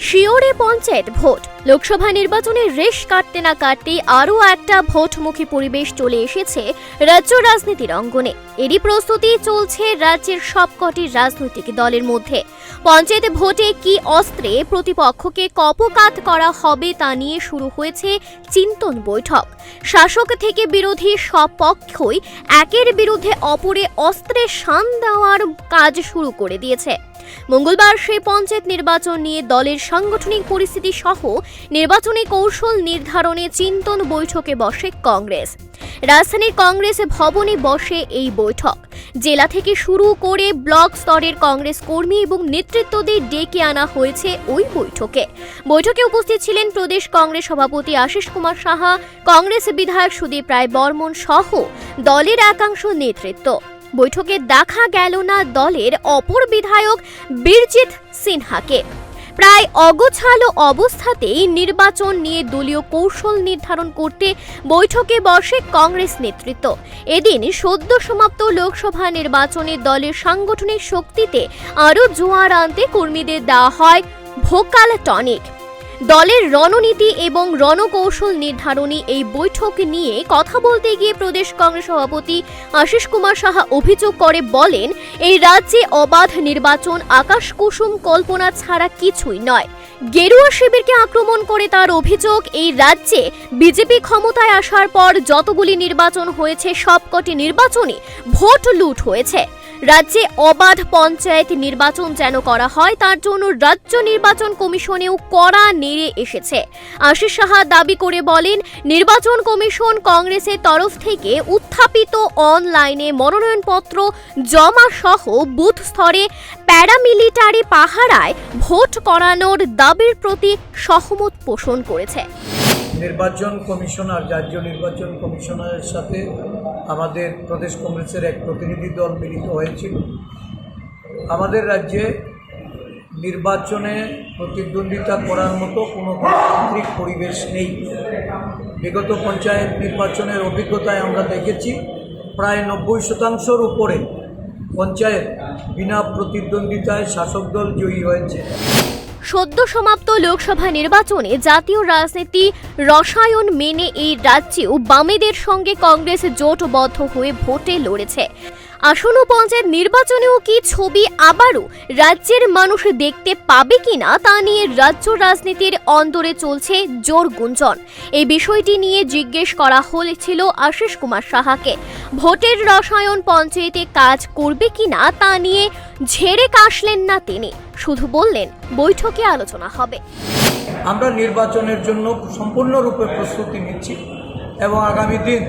শিওরে panchayat vote. Lok Sabha নির্বাচনের রেশ কাটতে না কাটতে আরও একটা ভোটমুখী পরিবেশ চলে এসেছে রাজ্য রাজনীতির অঙ্গনে। এরই প্রস্তুতি চলছে রাজ্যের সবকটি রাজনৈতিক দলের মধ্যে। পঞ্চায়েত ভোটে কি অস্ত্রে প্রতিপক্ষকে কপকাত করা হবে তা নিয়ে শুরু হয়েছে চিন্তন বৈঠক। শাসক থেকে বিরোধী সব পক্ষই একের বিরুদ্ধে অপরে অস্ত্রে শান দেওয়ার কাজ শুরু করে দিয়েছে। মঙ্গলবার সেই পঞ্চায়েত নির্বাচন নিয়ে দলের সাংগঠনিক পরিস্থিতি সহ নির্বাচনী কৌশল নির্ধারণে চিন্তন বৈঠকে বসে কংগ্রেস। রাজধানীর কংগ্রেস ভবনে বসে এই বৈঠক। জেলা থেকে শুরু করে ব্লক স্তরের কংগ্রেস কর্মী এবং নেতৃত্বদের ডেকে আনা হয়েছে ওই বৈঠকে। বৈঠকে উপস্থিত ছিলেন প্রদেশ কংগ্রেস সভাপতি আশিস কুমার সাহা, কংগ্রেস বিধায়ক সুদীপ রায় বর্মন সহ দলের একাংশ নেতৃত্ব। বৈঠকে দেখা গেল না দলের অপর বিধায়ক বীরজিৎ সিনহাকে। প্রায় অগোছালো অবস্থাতেই নির্বাচন নিয়ে দলীয় কৌশল নির্ধারণ করতে বৈঠকে বসে কংগ্রেস নেতৃত্ব। এদিন সদ্য সমাপ্ত লোকসভা নির্বাচনে দলের সাংগঠনিক শক্তিতে আরও জোয়ার আনতে কর্মীদের দেওয়া হয় ভোকাল টনিক। দলের রণনীতি এবং রণকৌশল নির্ধারণী এই বৈঠক নিয়ে কথা বলতে গিয়ে প্রদেশ কংগ্রেস সভাপতি আশিস কুমার সাহা অভিযোগ করে বলেন, এই রাজ্যে অবাধ নির্বাচন আকাশ কুসুম কল্পনা ছাড়া কিছুই নয়। গেরুয়া শিবিরকে আক্রমণ করে তার অভিযোগ, এই রাজ্যে বিজেপি ক্ষমতায় আসার পর যতগুলি নির্বাচন হয়েছে, সবকটি নির্বাচনে ভোট লুট হয়েছে। রাজ্যে অবাধ পঞ্চায়েত নির্বাচন যেন করা হয়, তার জন্য রাজ্য নির্বাচন কমিশনেও কড়া নেড়ে এসেছে। আশিস সাহা দাবি করে বলেন, নির্বাচন কমিশন কংগ্রেসের তরফ থেকে উত্থাপিত অনলাইনে মনোনয়নপত্র জমা সহ বুথ স্তরে প্যারামিলিটারি পাহারায় ভোট করানোর দাবির প্রতি সহমত পোষণ করেছে। নির্বাচন কমিশনার রাজ্য নির্বাচন কমিশনারের সাথে আমাদের প্রদেশ কংগ্রেসের এক প্রতিনিধি দল মিলিত হয়েছিল। আমাদের রাজ্যে নির্বাচনে প্রতিদ্বন্দ্বিতা করার মতো কোনো গণতান্ত্রিক পরিবেশ নেই। বিগত পঞ্চায়েত নির্বাচনের অভিজ্ঞতায় আমরা দেখেছি, প্রায় নব্বই শতাংশর উপরে পঞ্চায়েত বিনা প্রতিদ্বন্দ্বিতায় শাসক দল জয়ী হয়েছে। সদ্য সমাপ্ত লোকসভা নির্বাচনে জাতীয় রাজনীতি রসায়ন মেনে এই রাজ্যেও বামেদের সঙ্গে কংগ্রেস জোটবদ্ধ হয়ে ভোটে লড়েছে। আসন্ন পঞ্চায়েত নির্বাচনেও কি ছবি আবারও রাজ্যের মানুষ দেখতে পাবে কিনা তা নিয়ে রাজ্য রাজনীতির অন্দরে চলছে জোর গুঞ্জন। এই বিষয়টি নিয়ে জিজ্ঞেস করা হয়েছিল আশিস কুমার সাহাকে। ভোটের রসায়ন পঞ্চায়েতে কাজ করবে কিনা তা নিয়ে ঝেড়ে কাশলেন না তিনি। শুধু বললেন, বৈঠকে আলোচনা হবে। আমরা নির্বাচনের জন্য সম্পূর্ণরূপে প্রস্তুতি নিচ্ছি এবং আগামী দিন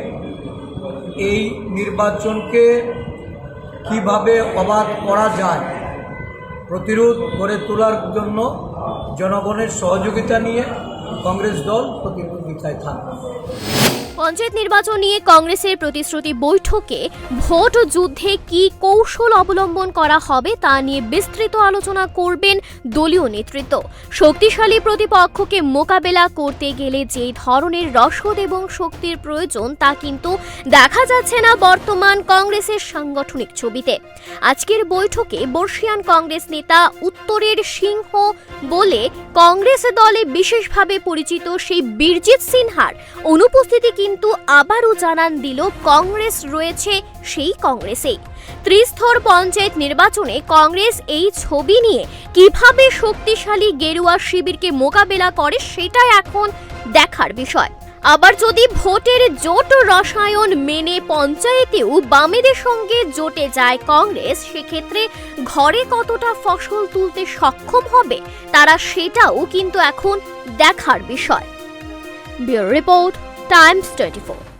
এই নির্বাচনকে কীভাবে অবাধ করা যায়, প্রতিরোধ গড়ে তোলার জন্য জনগণের সহযোগিতা নিয়ে কংগ্রেস দল প্রতিদ্বন্দ্বিতায় থাকবে। পঞ্চায়েত নির্বাচন নিয়ে কংগ্রেসের প্রতিশ্রুতি বৈঠকে ভোট যুদ্ধে কি কৌশল অবলম্বন করা হবে তা নিয়ে বিস্তৃত আলোচনা করবেন দলীয় নেতৃত্ব। শক্তিশালী প্রতিপক্ষকে মোকাবেলা করতে গেলে যে ধরনের রসদ এবং শক্তির প্রয়োজন তা কিন্তু দেখা যাচ্ছে না বর্তমান কংগ্রেসের সাংগঠনিক ছবিতে। আজকের বৈঠকে বর্ষিয়ান কংগ্রেস নেতা উত্তরের সিংহ বলে কংগ্রেস দলে বিশেষভাবে পরিচিত সেই বীরজিৎ সিনহার অনুপস্থিতি কিন্তু আবারও জানান দিল, কংগ্রেস রয়েছে সেই কংগ্রেসেই। ত্রিস্তর পঞ্চায়েত নির্বাচনে কংগ্রেস এই ছবি নিয়ে কীভাবে শক্তিশালী গেরুয়া শিবিরকে মোকাবেলা করে সেটা এখন দেখার বিষয়। আবার যদি ভোটের জোট রসায়ন মেনে পঞ্চায়েতেও বামেদের সঙ্গে জোটে যায় কংগ্রেস, সেক্ষেত্রে ঘরে কতটা ফসল তুলতে সক্ষম হবে তারা সেটাও কিন্তু এখন দেখার বিষয়। Bureau report times 24.